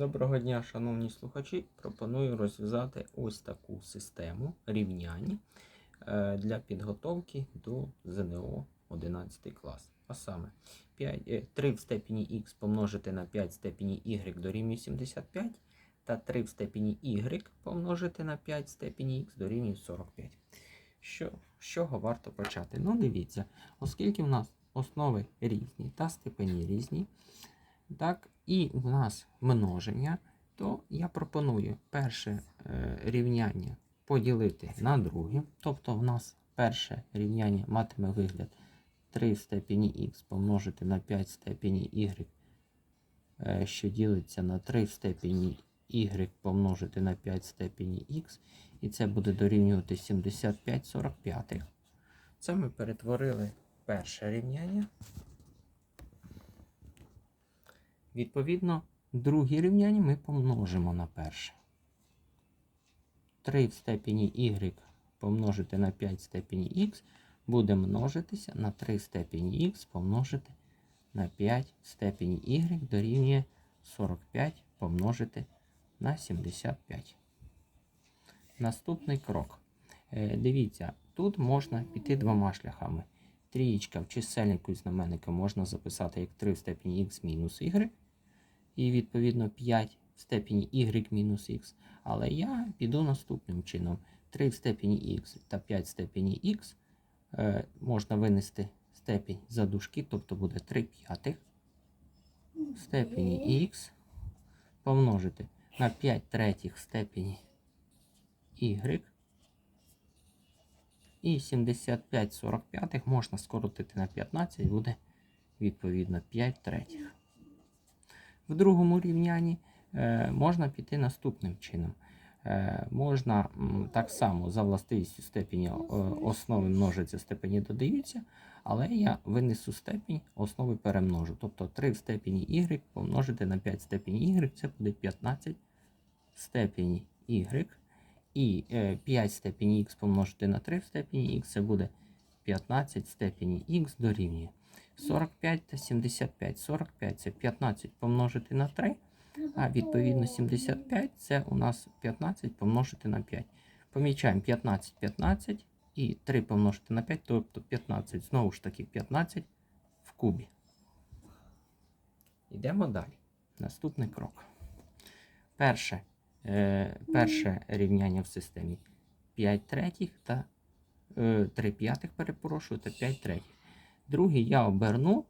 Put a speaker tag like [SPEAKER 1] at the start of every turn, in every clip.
[SPEAKER 1] Доброго дня, шановні слухачі. Пропоную розв'язати ось таку систему рівнянь е, для підготовки до ЗНО 11 клас. А саме 5, е, 3 в степені х помножити на 5 в степені y дорівнює 75 та 3 в степені y помножити на 5 в степені х дорівнює 45. Що, з чого варто почати? Ну, дивіться, оскільки в нас основи різні та степені різні, так, і в нас множення, то я пропоную перше е, рівняння поділити на друге. Тобто в нас перше рівняння матиме вигляд 3 в степені х помножити на 5 в степені y, е, що ділиться на 3 в степені y помножити на 5 в степені х. І це буде дорівнювати 75 45. Це ми перетворили перше рівняння. Відповідно, друге рівняння ми помножимо на перше. 3 в степені y помножити на 5 в степені х буде множитися на 3 в степені х помножити на 5 в степені y дорівнює 45 помножити на 75. Наступний крок. Е, Дивіться, тут можна піти двома шляхами. Трієчка в чисельнику і знаменнику можна записати як 3 в степені х мінус y. І відповідно 5 в степені y мінус х. Але я піду наступним чином. 3 в степені х та 5 в степені х е, можна винести степінь за дужки, тобто буде 3 п'ятих в степені х помножити на 5 третіх в степені y. І 75 45 можна скоротити на 15, буде відповідно 5 третіх. В другому рівнянні е, можна піти наступним чином. Е, можна так само за властивістю степені е, основи множиться, степені додаються, але я винесу степінь, основи перемножу. Тобто 3 в степені y помножити на 5 в степені y, це буде 15 в степені y. І е, 5 в степені х помножити на 3 в степені х, це буде 15 в степені х дорівнює. 45 та 75. 45 це 15 помножити на 3, а відповідно 75 це у нас 15 помножити на 5. Помічаємо 15, 15 і 3 помножити на 5, тобто 15. Знову ж таки 15 в кубі. Йдемо далі. Наступний крок. Перше, е, перше рівняння в системі 5 третіх та е, 3 п'ятих, перепрошую, та 5 третіх. Другий я оберну,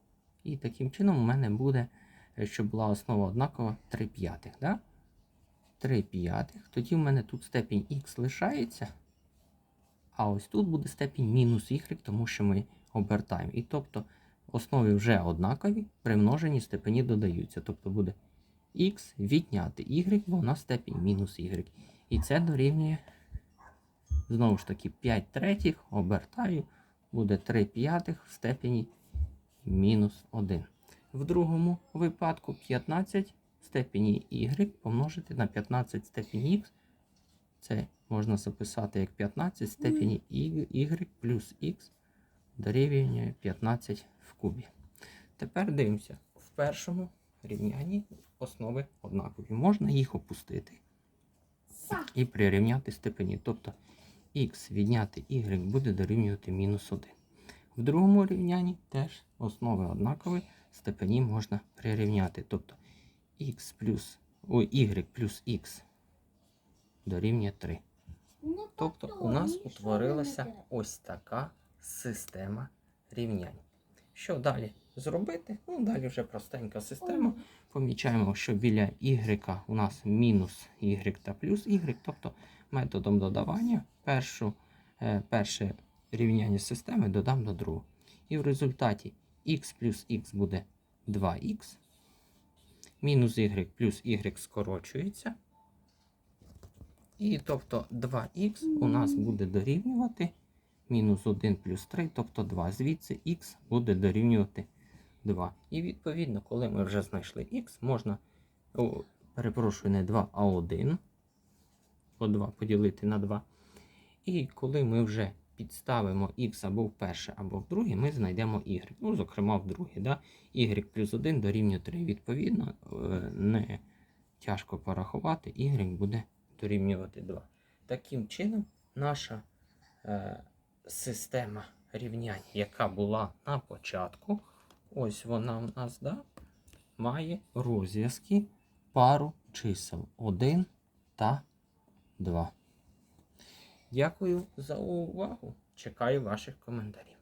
[SPEAKER 1] і таким чином у мене буде, е, щоб була основа однакова 3 п'ятих. Да? 3 п'ятих. Тоді в мене тут степінь х лишається. А ось тут буде степінь мінус y, тому що ми обертаємо. І тобто основи вже однакові, при множенні степені додаються. Тобто буде х відняти y, бо у нас степінь мінус y. І це дорівнює, знову ж таки, 5 третіх, обертаю буде 3 п'ятих в степені мінус 1. В другому випадку 15 в степені y помножити на 15 в степені х. Це можна записати як 15 в степені y плюс х дорівнює 15 в кубі. Тепер дивимося, в першому рівнянні основи однакові. Можна їх опустити і прирівняти степені. Тобто х відняти y буде дорівнювати мінус 1. В другому рівнянні теж основи однакові, степені можна прирівняти. Тобто x плюс, ой, y плюс x дорівнює 3. Тобто у нас утворилася ось така система рівнянь. Що далі зробити? Ну, далі вже простенька система. Помічаємо, що біля y у нас мінус y та плюс y, тобто методом додавання першу, е, перше рівняння системи додам до другого. І в результаті x плюс x буде 2х, мінус y плюс y скорочується. І тобто 2х у нас буде дорівнювати мінус 1 плюс 3, тобто 2. Звідси х буде дорівнювати 2. І відповідно, коли ми вже знайшли х, можна, о, перепрошую, не 2, а 1 по 2 поділити на 2. І коли ми вже підставимо х або в перше, або в друге, ми знайдемо y. Ну, зокрема, в друге. Да? y плюс 1 дорівнює 3. Відповідно, е, не тяжко порахувати, y буде дорівнювати 2. Таким чином, наша е, система рівнянь, яка була на початку, ось вона в нас да, має розв'язки пару чисел 1 та 2. Дякую за увагу. Чекаю ваших коментарів.